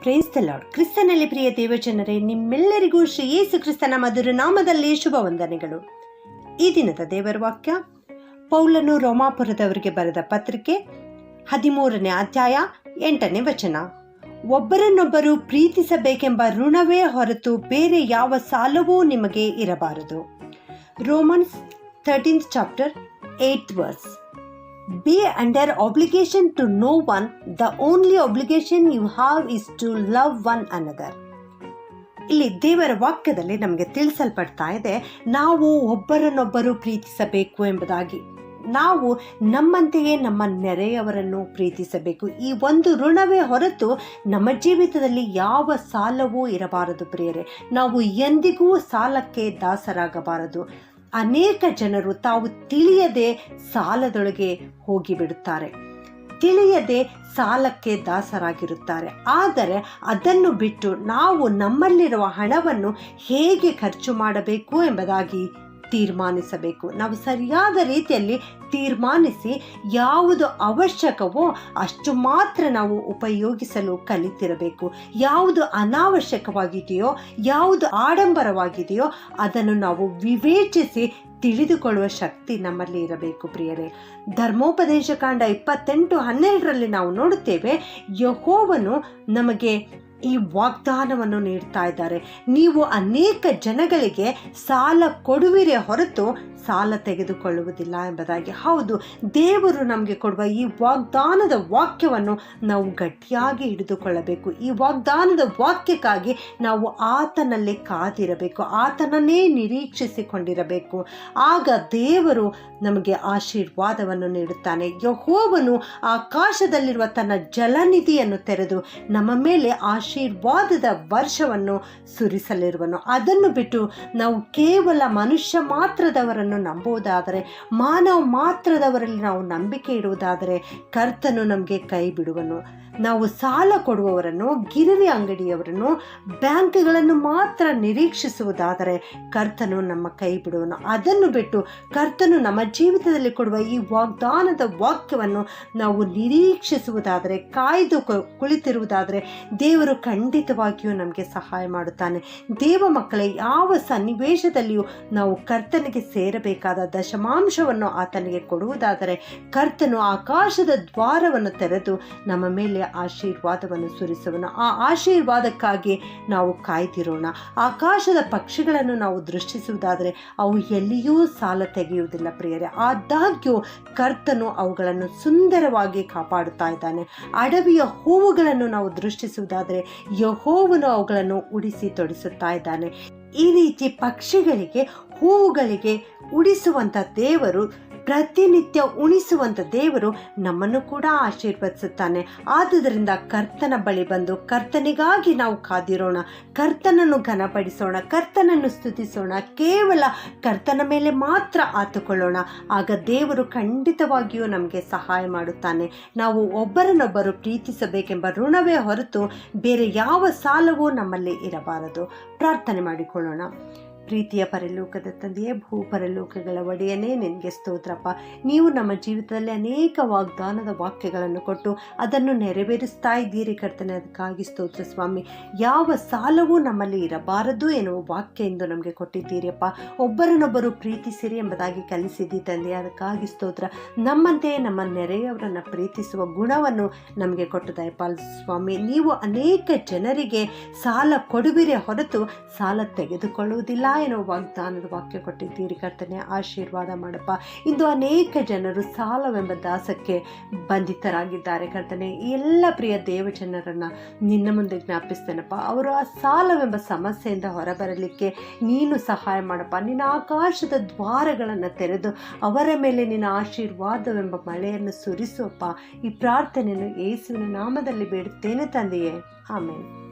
Praise the lord ಕ್ರಿಸ್ತನಲ್ಲಿ ಪ್ರಿಯ ದೇವಜನರೇ, ನಿಮ್ಮೆಲ್ಲರಿಗೂ ಶ್ರೀ ಯೇಸು ಕ್ರಿಸ್ತನ ಮಧುರ ನಾಮದಲ್ಲಿ ಶುಭ ವಂದನೆಗಳು. ಈ ದಿನದ ದೇವರ ವಾಕ್ಯ, ಪೌಲನು ರೋಮಾಪುರದವರಿಗೆ ಬರೆದ ಪತ್ರಿಕೆ ಹದಿಮೂರನೇ ಅಧ್ಯಾಯ ಎಂಟನೇ ವಚನ. ಒಬ್ಬರನ್ನೊಬ್ಬರು ಪ್ರೀತಿಸಬೇಕೆಂಬ ಋಣವೇ ಹೊರತು ಬೇರೆ ಯಾವ ಸಾಲವೂ ನಿಮಗೆ ಇರಬಾರದು. Romans thirteenth chapter eight verse be under obligation to no one. The only obligation you have is to love one another. ಇಲ್ಲಿ ದೇವರ ವಾಕ್ಯದಲ್ಲಿ ನಮಗೆ ತಿಳಿಸಲ್ಪಡ್ತಾ ಇದೆ, ನಾವು ಒಬ್ಬರನ್ನೊಬ್ಬರು ಪ್ರೀತಿಸಬೇಕು ಎಂಬುದಾಗಿ. ನಾವು ನಮ್ಮಂತೆಯೇ ನಮ್ಮ ನೆರೆಯವರನ್ನು ಪ್ರೀತಿಸಬೇಕು. ಈ ಒಂದು ಋಣವೇ ಹೊರತು ನಮ್ಮ ಜೀವಿತದಲ್ಲಿ ಯಾವ ಸಾಲವೂ ಇರಬಾರದು ಪ್ರಿಯರೇ. ನಾವು ಎಂದಿಗೂ ಸಾಲಕ್ಕೆ ದಾಸರಾಗಬಾರದು. ಅನೇಕ ಜನರು ತಾವು ತಿಳಿಯದೆ ಸಾಲದೊಳಗೆ ಹೋಗಿಬಿಡುತ್ತಾರೆ. ತಿಳಿಯದೆ ಸಾಲಕ್ಕೆ ದಾಸರಾಗಿರುತ್ತಾರೆ. ಆದರೆ ಅದನ್ನು ಬಿಟ್ಟು ನಾವು ನಮ್ಮಲ್ಲಿರುವ ಹಣವನ್ನು ಹೇಗೆ ಖರ್ಚು ಮಾಡಬೇಕು ಎಂಬುದಾಗಿ ತೀರ್ಮಾನಿಸಬೇಕು. ನಾವು ಸರಿಯಾದ ರೀತಿಯಲ್ಲಿ ತೀರ್ಮಾನಿಸಿ ಯಾವುದು ಅವಶ್ಯಕವೋ ಅಷ್ಟು ಮಾತ್ರ ನಾವು ಉಪಯೋಗಿಸಲು ಕಲಿತಿರಬೇಕು. ಯಾವುದು ಅನಾವಶ್ಯಕವಾಗಿದೆಯೋ, ಯಾವುದು ಆಡಂಬರವಾಗಿದೆಯೋ ಅದನ್ನು ನಾವು ವಿವೇಚಿಸಿ ತಿಳಿದುಕೊಳ್ಳುವ ಶಕ್ತಿ ನಮ್ಮಲ್ಲಿ ಇರಬೇಕು ಪ್ರಿಯರೇ. ಧರ್ಮೋಪದೇಶ ಕಾಂಡ ಇಪ್ಪತ್ತೆಂಟು ಹನ್ನೆರಡರಲ್ಲಿ ನಾವು ನೋಡುತ್ತೇವೆ, ಯಹೋವನು ನಮಗೆ ಈ ವಾಗ್ದಾನವನ್ನು ನೀಡ್ತಾ ಇದ್ದಾರೆ. ನೀವು ಅನೇಕ ಜನಗಳಿಗೆ ಸಾಲ ಕೊಡುವಿರೆ ಹೊರತು ಸಾಲ ತೆಗೆದುಕೊಳ್ಳುವುದಿಲ್ಲ ಎಂಬುದಾಗಿ. ಹೌದು, ದೇವರು ನಮಗೆ ಕೊಡುವ ಈ ವಾಗ್ದಾನದ ವಾಕ್ಯವನ್ನು ನಾವು ಗಟ್ಟಿಯಾಗಿ ಹಿಡಿದುಕೊಳ್ಳಬೇಕು. ಈ ವಾಗ್ದಾನದ ವಾಕ್ಯಕ್ಕಾಗಿ ನಾವು ಆತನಲ್ಲೇ ಕಾದಿರಬೇಕು, ಆತನನ್ನೇ ನಿರೀಕ್ಷಿಸಿಕೊಂಡಿರಬೇಕು. ಆಗ ದೇವರು ನಮಗೆ ಆಶೀರ್ವಾದವನ್ನು ನೀಡುತ್ತಾನೆ. ಯಹೋವನು ಆಕಾಶದಲ್ಲಿರುವ ತನ್ನ ಜಲನಿಧಿಯನ್ನು ತೆರೆದು ನಮ್ಮ ಮೇಲೆ ಆಶೀರ್ವಾದದ ವರ್ಷವನ್ನು ಸುರಿಸಲಿರುವನು. ಅದನ್ನು ಬಿಟ್ಟು ನಾವು ಕೇವಲ ಮನುಷ್ಯ ಮಾತ್ರದವರನ್ನು ನಂಬುವುದಾದರೆ, ಮಾನವ ಮಾತ್ರದವರಲ್ಲಿ ನಾವು ನಂಬಿಕೆ ಇಡುವುದಾದರೆ ಕರ್ತನು ನಮಗೆ ಕೈ ಬಿಡುವನು. ನಾವು ಸಾಲ ಕೊಡುವವರನ್ನು ಗಿರಣಿ ಅಂಗಡಿಯವರನ್ನು, ಬ್ಯಾಂಕ್ಗಳನ್ನು ಮಾತ್ರ ನಿರೀಕ್ಷಿಸುವುದಾದರೆ ಕರ್ತನು ನಮ್ಮ ಕೈ ಬಿಡುವನು. ಅದನ್ನು ಬಿಟ್ಟು ಕರ್ತನು ನಮ್ಮ ಜೀವಿತದಲ್ಲಿ ಕೊಡುವ ಈ ವಾಗ್ದಾನದ ವಾಕ್ಯವನ್ನು ನಾವು ನಿರೀಕ್ಷಿಸುವುದಾದರೆ, ಕಾಯ್ದು ಕುಳಿತಿರುವುದಾದರೆ ದೇವರು ಖಂಡಿತವಾಗಿಯೂ ನಮಗೆ ಸಹಾಯ ಮಾಡುತ್ತಾನೆ. ದೇವ ಮಕ್ಕಳೇ, ಯಾವ ಸನ್ನಿವೇಶದಲ್ಲಿಯೂ ನಾವು ಕರ್ತನಿಗೆ ಸೇರಬೇಕಾದ ದಶಮಾಂಶವನ್ನು ಆತನಿಗೆ ಕೊಡುವುದಾದರೆ ಕರ್ತನು ಆಕಾಶದ ದ್ವಾರವನ್ನು ತೆರೆದು ನಮ್ಮ ಮೇಲೆ ಆಶೀರ್ವಾದವನ್ನು ಸುರಿಸುವನು. ಆ ಆಶೀರ್ವಾದಕ್ಕಾಗಿ ನಾವು ಕಾಯ್ದಿರೋಣ. ಆಕಾಶದ ಪಕ್ಷಿಗಳನ್ನು ನಾವು ದೃಷ್ಟಿಸುವುದಾದರೆ ಅವು ಎಲ್ಲಿಯೂ ಸಾಲ ತೆಗೆಯುವುದಿಲ್ಲ ಪ್ರಿಯರೇ. ಆದಾಗ್ಯೂ ಕರ್ತನು ಅವುಗಳನ್ನು ಸುಂದರವಾಗಿ ಕಾಪಾಡುತ್ತಾ ಇದ್ದಾನೆ. ಅಡವಿಯ ಹೂವುಗಳನ್ನು ನಾವು ದೃಷ್ಟಿಸುವುದಾದರೆ ಯಹೋವನು ಅವುಗಳನ್ನು ಉಡಿಸಿ ತೊಡಿಸುತ್ತಾ ಇದ್ದಾನೆ. ಈ ರೀತಿ ಪಕ್ಷಿಗಳಿಗೆ ಹೂವುಗಳಿಗೆ ಉಡಿಸುವಂಥ ದೇವರು ಪ್ರತಿನಿತ್ಯ ಉಣಿಸುವಂಥ ದೇವರು ನಮ್ಮನ್ನು ಕೂಡ ಆಶೀರ್ವದಿಸುತ್ತಾನೆ. ಆದುದರಿಂದ ಕರ್ತನ ಬಳಿ ಬಂದು ಕರ್ತನಿಗಾಗಿ ನಾವು ಕಾದಿರೋಣ. ಕರ್ತನನ್ನು ಘನಪಡಿಸೋಣ. ಕರ್ತನನ್ನು ಸ್ತುತಿಸೋಣ. ಕೇವಲ ಕರ್ತನ ಮೇಲೆ ಮಾತ್ರ ಆತುಕೊಳ್ಳೋಣ. ಆಗ ದೇವರು ಖಂಡಿತವಾಗಿಯೂ ನಮಗೆ ಸಹಾಯ ಮಾಡುತ್ತಾನೆ. ನಾವು ಒಬ್ಬರನ್ನೊಬ್ಬರು ಪ್ರೀತಿಸಬೇಕೆಂಬ ಋಣವೇ ಹೊರತು ಬೇರೆ ಯಾವ ಸಾಲವೂ ನಮ್ಮಲ್ಲಿ ಇರಬಾರದು. ಪ್ರಾರ್ಥನೆ ಮಾಡಿಕೊಳ್ಳೋಣ. ಪ್ರೀತಿಯ ಪರಲೋಕದ ತಂದೆಯೇ ಭೂ ಪರಲೋಕಗಳ ಒಡೆಯನೇ, ನಿನಗೆ ಸ್ತೋತ್ರಪ್ಪ. ನೀವು ನಮ್ಮ ಜೀವಿತದಲ್ಲಿ ಅನೇಕ ವಾಗ್ದಾನದ ವಾಕ್ಯಗಳನ್ನು ಕೊಟ್ಟು ಅದನ್ನು ನೆರವೇರಿಸ್ತಾ ಇದ್ದೀರಿ ಕರ್ತನೆ, ಅದಕ್ಕಾಗಿ ಸ್ತೋತ್ರ ಸ್ವಾಮಿ. ಯಾವ ಸಾಲವೂ ನಮ್ಮಲ್ಲಿ ಇರಬಾರದು ಎನ್ನುವ ವಾಕ್ಯ ಎಂದು ನಮಗೆ ಕೊಟ್ಟಿದ್ದೀರಿಯಪ್ಪ. ಒಬ್ಬರನ್ನೊಬ್ಬರು ಪ್ರೀತಿಸಿರಿ ಎಂಬುದಾಗಿ ಕಲಿಸಿದ್ದಿ ತಂದೆ ಅದಕ್ಕಾಗಿ ಸ್ತೋತ್ರ. ನಮ್ಮಂತೆಯೇ ನಮ್ಮ ನೆರೆಯವರನ್ನು ಪ್ರೀತಿಸುವ ಗುಣವನ್ನು ನಮಗೆ ಕೊಟ್ಟು ದಯಪಾಲ್ ಸ್ವಾಮಿ. ನೀವು ಅನೇಕ ಜನರಿಗೆ ಸಾಲ ಕೊಡುವಿರೇ ಹೊರತು ಸಾಲ ತೆಗೆದುಕೊಳ್ಳುವುದಿಲ್ಲ ಏನೋ ವಾಗ್ದಾನದ ವಾಕ್ಯ ಕೊಟ್ಟಿದ್ದೀರಿ ಕರ್ತನೆ, ಆಶೀರ್ವಾದ ಮಾಡಪ್ಪ. ಇಂದು ಅನೇಕ ಜನರು ಸಾಲವೆಂಬ ದಾಸಕ್ಕೆ ಬಂಧಿತರಾಗಿದ್ದಾರೆ ಕರ್ತನೆ. ಎಲ್ಲ ಪ್ರಿಯ ದೇವಜನರನ್ನು ನಿನ್ನ ಮುಂದೆ ಜ್ಞಾಪಿಸ್ತೇನಪ್ಪ. ಅವರು ಆ ಸಾಲವೆಂಬ ಸಮಸ್ಯೆಯಿಂದ ಹೊರಬರಲಿಕ್ಕೆ ನೀನು ಸಹಾಯ ಮಾಡಪ್ಪ. ನಿನ್ನ ಆಕಾಶದ ದ್ವಾರಗಳನ್ನು ತೆರೆದು ಅವರ ಮೇಲೆ ನಿನ್ನ ಆಶೀರ್ವಾದವೆಂಬ ಮಳೆಯನ್ನು ಸುರಿಸುವಪ್ಪ ಈ ಪ್ರಾರ್ಥನೆಯನ್ನು ಯೇಸುವಿನ ನಾಮದಲ್ಲಿ ಬೇಡುತ್ತೇನೆ ತಂದೆಯೇ. ಆಮೇಲೆ